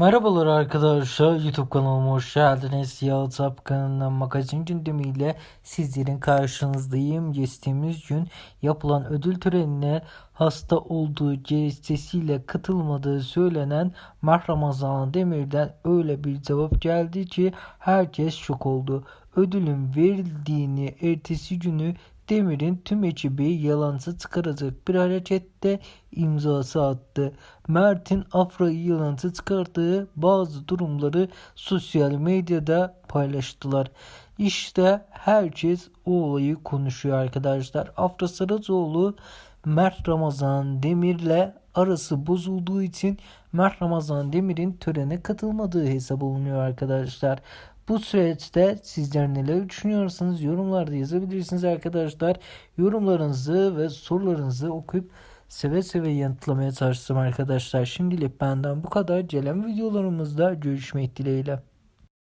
Merhabalar arkadaşlar YouTube kanalıma hoş geldiniz. Yağıtap kanalından magazin gündemiyle sizlerin karşınızdayım. Geçtiğimiz gün yapılan ödül törenine hasta olduğu gerekçesiyle katılmadığı söylenen Mah Ramazan Demir'den öyle bir cevap geldi ki herkes şok oldu. Ödülün verildiğini ertesi günü Demir'in tüm ekibi yalancı çıkaracak bir harekette imzası attı. Mert'in Afra'yı yalancı çıkardığı bazı durumları sosyal medyada paylaştılar. İşte herkes o olayı konuşuyor arkadaşlar. Afra Saracoğlu Mert Ramazan Demir'le arası bozulduğu için Mert Ramazan Demir'in törene katılmadığı hesap olunuyor arkadaşlar. Bu süreçte sizler neler düşünüyorsunuz yorumlarda yazabilirsiniz arkadaşlar. Yorumlarınızı ve sorularınızı okuyup seve seve yanıtlamaya çalıştım arkadaşlar. Şimdilik benden bu kadar. Gelen videolarımızda görüşmek dileğiyle.